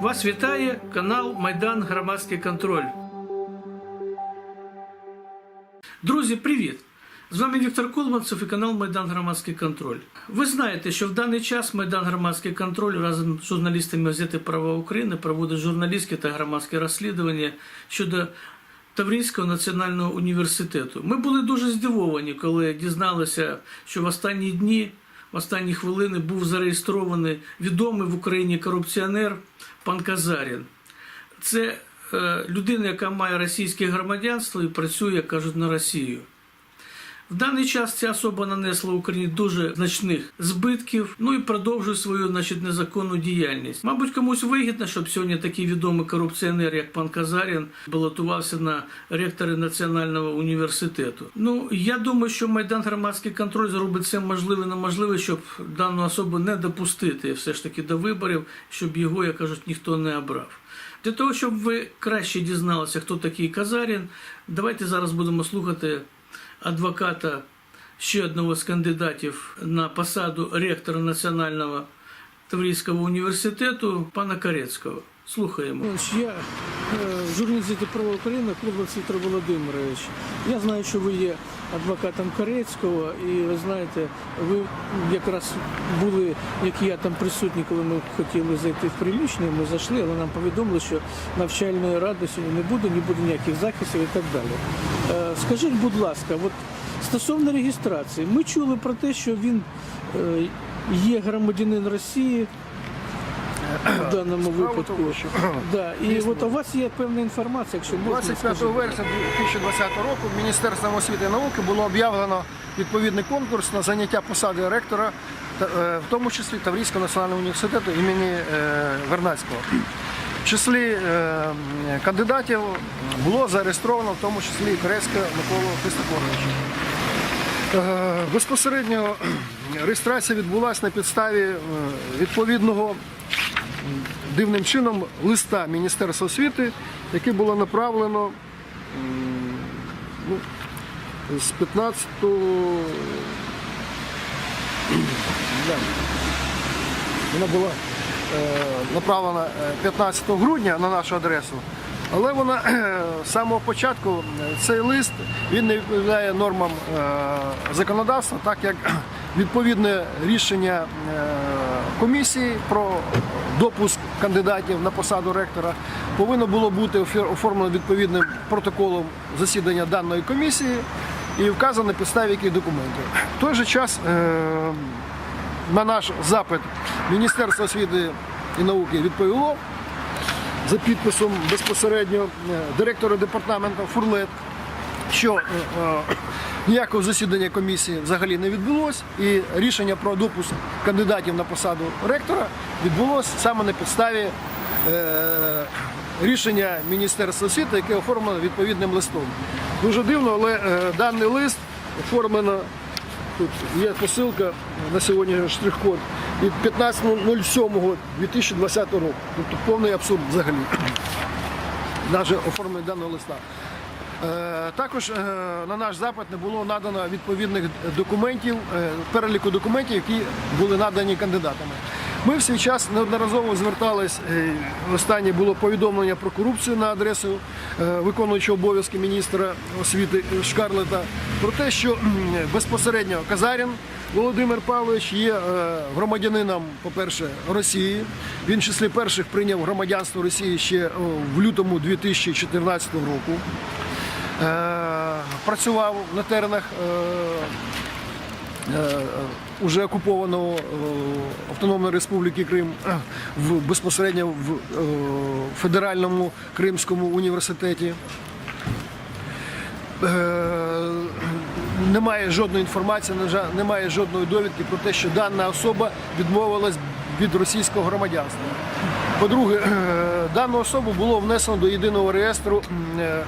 Вас вітає канал Майдан Громадський контроль. Друзі, привіт! З вами Віктор Колманцев і канал Майдан Громадський контроль. Ви знаєте, що в даний час Майдан Громадський контроль разом з журналістами газети Права України проводить журналістські та громадські розслідування щодо Таврійського національного університету. Ми були дуже здивовані, коли дізналися, що в останні дні, останні хвилини був зареєстрований відомий в Україні корупціонер пан Казарін. Це е, людина, яка має російське громадянство і працює, кажуть, на Росію. В даний час ця особа нанесла Україні дуже значних збитків, ну і продовжує свою значить, незаконну діяльність. Мабуть, комусь вигідно, щоб сьогодні такий відомий корупціонер, як пан Казарін, балотувався на ректори Національного університету. Ну я думаю, що майдан громадський контроль зробить все можливе неможливе, щоб дану особу не допустити все ж таки до виборів, щоб його, як кажуть, ніхто не обрав. Для того, щоб ви краще дізналися, хто такий Казарін, давайте зараз будемо слухати адвоката ще одного з кандидатів на посаду ректора Національного Таврійського університету пана Карецького. Слухаємо. Я журналіст права України Клубець Віктор Володимирович. Я знаю, що ви є адвокатом Карецького, і ви знаєте, ви якраз були, як я там присутні, коли ми хотіли зайти в приміщення. Ми зайшли, але нам повідомили, що навчальної ради сьогодні не буде, не буде ніяких захистів і так далі. Е, Скажіть, будь ласка, от стосовно реєстрації, ми чули про те, що він е, є громадянин Росії. В даному випадку. Да. І от у вас є певна інформація, якщо можна. 25 скажіть. вересня 2020 року Міністерством освіти і науки було об'явлено відповідний конкурс на заняття посади ректора, е, в тому числі Таврійського національного університету імені е, Вернадського. В числі е, кандидатів було зареєстровано в тому числі і Корецька Миколу Христофоровича. Е, Безпосередньо реєстрація відбулася на підставі відповідного дивним чином листа Міністерства освіти, яке було направлено ну, з 15 Да. Вона була е, направлена е, 15 грудня на нашу адресу. Але вона е, з самого початку е, цей лист він не відповідає нормам е, законодавства, так як відповідне рішення е, комісії про допуск кандидатів на посаду ректора повинно було бути оформлено відповідним протоколом засідання даної комісії і вказано підставі яких документів. В той же час е, на наш запит Міністерство освіти і науки відповіло за підписом безпосередньо е, директора департаменту Фурлет, що ніякого засідання комісії взагалі не відбулось, і рішення про допуск кандидатів на посаду ректора відбулося саме на підставі е, рішення Міністерства освіти, яке оформлено відповідним листом. Дуже дивно, але е, даний лист оформлено Тут є посилка на сьогодні штрих-код від 15.07.2020 року. Тобто повний абсурд взагалі. Навіть оформлення даного листа. Е, Також е, на наш запит не було надано відповідних документів, е, переліку документів, які були надані кандидатами. Ми в свій час неодноразово звертались. Останнє було повідомлення про корупцію на адресу виконуючого обов'язки міністра освіти Шкарлета про те, що безпосередньо Казарін Володимир Павлович є громадянином, по-перше, Росії. Він в числі перших прийняв громадянство Росії ще в лютому 2014 року. Е, Працював на теренах е, е, уже окупованого Автономної Республіки Крим в безпосередньо в Федеральному Кримському університеті. Немає жодної інформації, немає жодної довідки про те, що дана особа відмовилась від російського громадянства. По-друге, е, дану особу було внесено до єдиного реєстру е, е,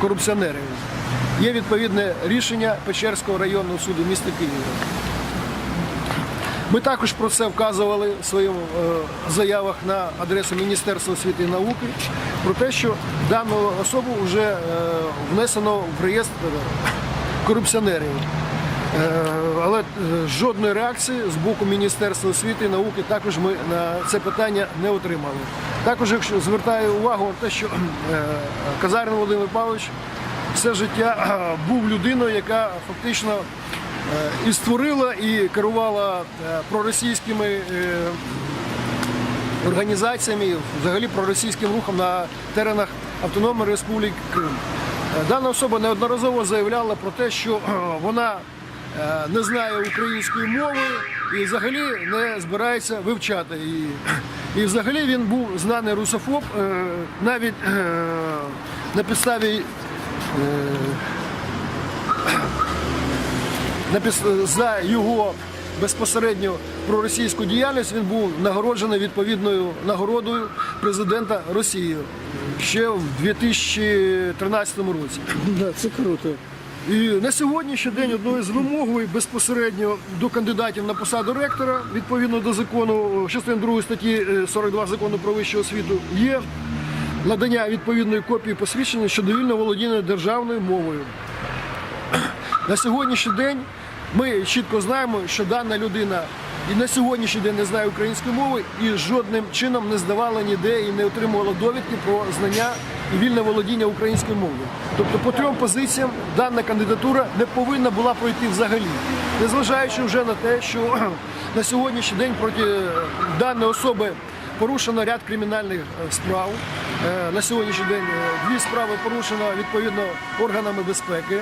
корупціонерів. Є відповідне рішення Печерського районного суду міста Києва. Ми також про це вказували в своїх заявах на адресу Міністерства освіти і науки про те, що дану особу вже внесено в реєстр корупціонерів. Е, Але е, жодної реакції з боку Міністерства освіти і науки також ми на це питання не отримали. Також, якщо звертаю увагу на те, що е, Казарин Володимир Павлович все життя був людиною, яка фактично і створила і керувала проросійськими організаціями, взагалі проросійським рухом на теренах Автономної Республіки Крим. Дана особа неодноразово заявляла про те, що вона не знає української мови і взагалі не збирається вивчати її. І взагалі він був знаний русофоб е, навіть е, на підставі за його безпосередньо проросійську діяльність він був нагороджений відповідною нагородою президента Росії ще в 2013 році. Да, це круто. І на сьогоднішній день одною з вимог безпосередньо до кандидатів на посаду ректора, відповідно до закону, частини 2 статті е, 42 закону про вищу освіту, є надання відповідної копії посвідчення щодо вільного володіння державною мовою. На сьогоднішній день ми чітко знаємо, що дана людина і на сьогоднішній день не знає української мови і жодним чином не здавала ніде і не отримувала довідки про знання і вільне володіння українською мовою. Тобто по трьом позиціям дана кандидатура не повинна була пройти взагалі, незважаючи вже на те, що на сьогоднішній день проти даної особи порушено ряд кримінальних е, справ. Е, На сьогоднішній день е, дві справи порушено відповідно органами безпеки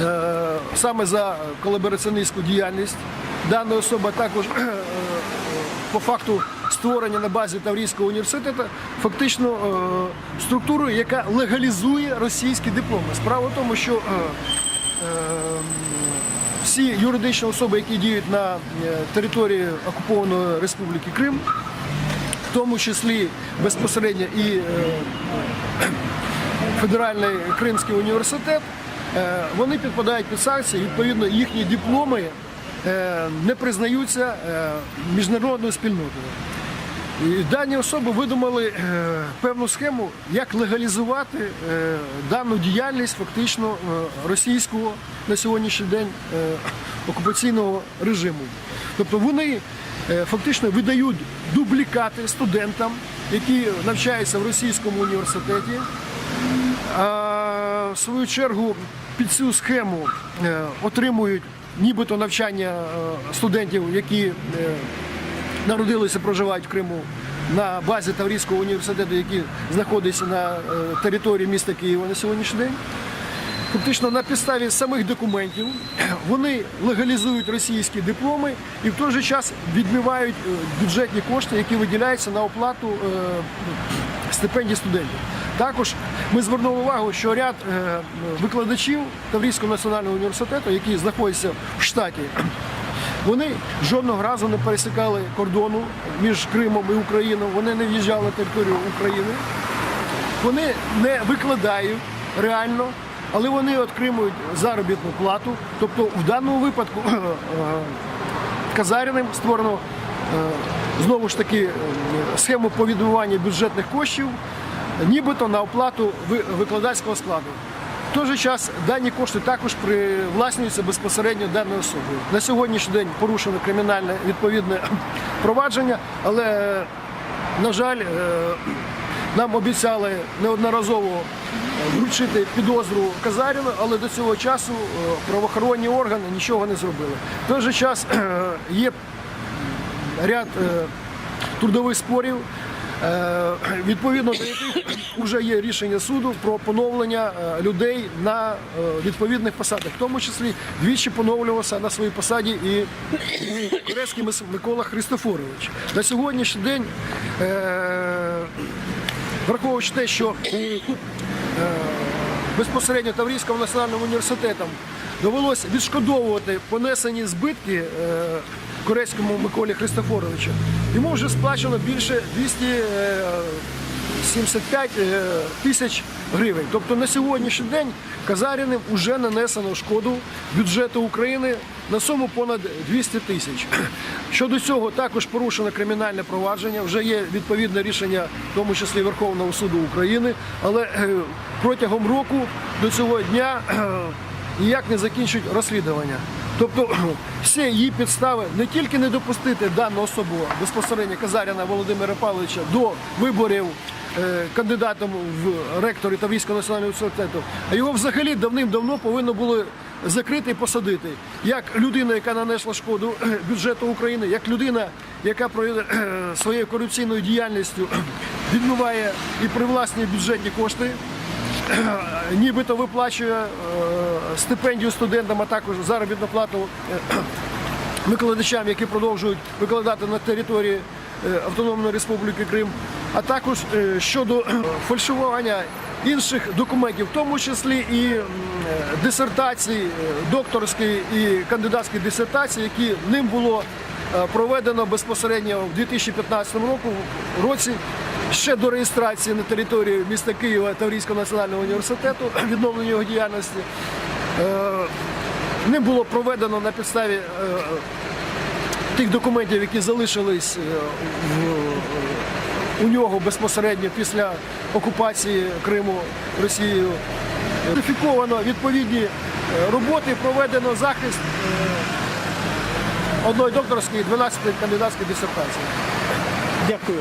е, саме за колабораціоністську діяльність. Дана особа також е, е, по факту створення на базі Таврійського університету фактично е, структурою, яка легалізує російські дипломи. Справа в тому, що всі юридичні особи, які діють на території окупованої Республіки Крим, в тому числі безпосередньо і Федеральний Кримський університет, вони підпадають під санкції, відповідно, їхні дипломи не признаються е, міжнародною спільнотою. Дані особи видумали е, певну схему, як легалізувати е, дану діяльність фактично е, російського на сьогоднішній день е, окупаційного режиму. Тобто вони е, фактично видають дублікати студентам, які навчаються в російському університеті. А в свою чергу під цю схему е, отримують нібито навчання е, студентів, які е, народилися, проживають в Криму на базі Таврійського університету, який знаходиться на е, території міста Києва на сьогоднішній день. Фактично на підставі самих документів вони легалізують російські дипломи і в той же час відмивають бюджетні кошти, які виділяються на оплату стипендій студентів. Також ми звернули увагу, що ряд е, викладачів Таврійського національного університету, які знаходяться в штаті, вони жодного разу не пересікали кордону між Кримом і Україною, вони не в'їжджали на територію України. Вони не викладають реально, але вони отримують заробітну плату. Тобто в даному випадку е, Казаріним створено е, знову ж таки е, схему по відмиванню бюджетних коштів, нібито на оплату викладацького складу. В той же час дані кошти також привласнюються безпосередньо даною особою. На сьогоднішній день порушено кримінальне відповідне провадження, але, на жаль, е, нам обіцяли неодноразово вручити підозру Казаріну, але до цього часу е, правоохоронні органи нічого не зробили. В той же час е, є ряд трудових спорів, відповідно до яких вже є рішення суду про поновлення е, людей на е, відповідних посадах, в тому числі двічі поновлювався на своїй посаді і Корецький Микола Христофорович. На сьогоднішній день, е, враховуючи те, що безпосередньо Таврійським національним університетом довелося відшкодовувати понесені збитки е, Корецькому Миколі Христофоровичу. Йому вже сплачено більше 275 е, тисяч гривень. Тобто на сьогоднішній день Казаріним вже нанесено шкоду бюджету України на суму понад 200 тисяч. Щодо цього також порушено кримінальне провадження. Вже є відповідне рішення, в тому числі Верховного суду України. Але е, протягом року до цього дня е, ніяк не закінчують розслідування. Тобто всі її підстави не тільки не допустити дану особу безпосередньо Казаряна Володимира Павловича до виборів е, кандидатом в ректори та військово національного університету, а його взагалі давним-давно повинно було закрити і посадити. Як людина, яка нанесла шкоду бюджету України, як людина, яка е, своєю корупційною діяльністю відмиває і привласнює бюджетні кошти, нібито виплачує е, стипендію студентам, а також заробітну плату е, викладачам, які продовжують викладати на території е, Автономної Республіки Крим, а також щодо фальшування інших документів, в тому числі і дисертації, докторської і кандидатської дисертації, які ним було проведено безпосередньо в 2015 року, році ще до реєстрації на території міста Києва Таврійського національного університету, відновлення його діяльності. Е, Ним було проведено на підставі е, тих документів, які залишились е, у нього безпосередньо після окупації Криму Росією. Ідентифіковано відповідні е, роботи, проведено захист е, одної докторської, 12 кандидатської дисертації. Дякую.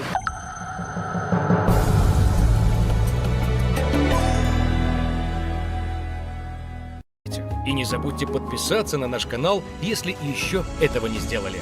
И не забудьте подписаться на наш канал, если еще этого не сделали.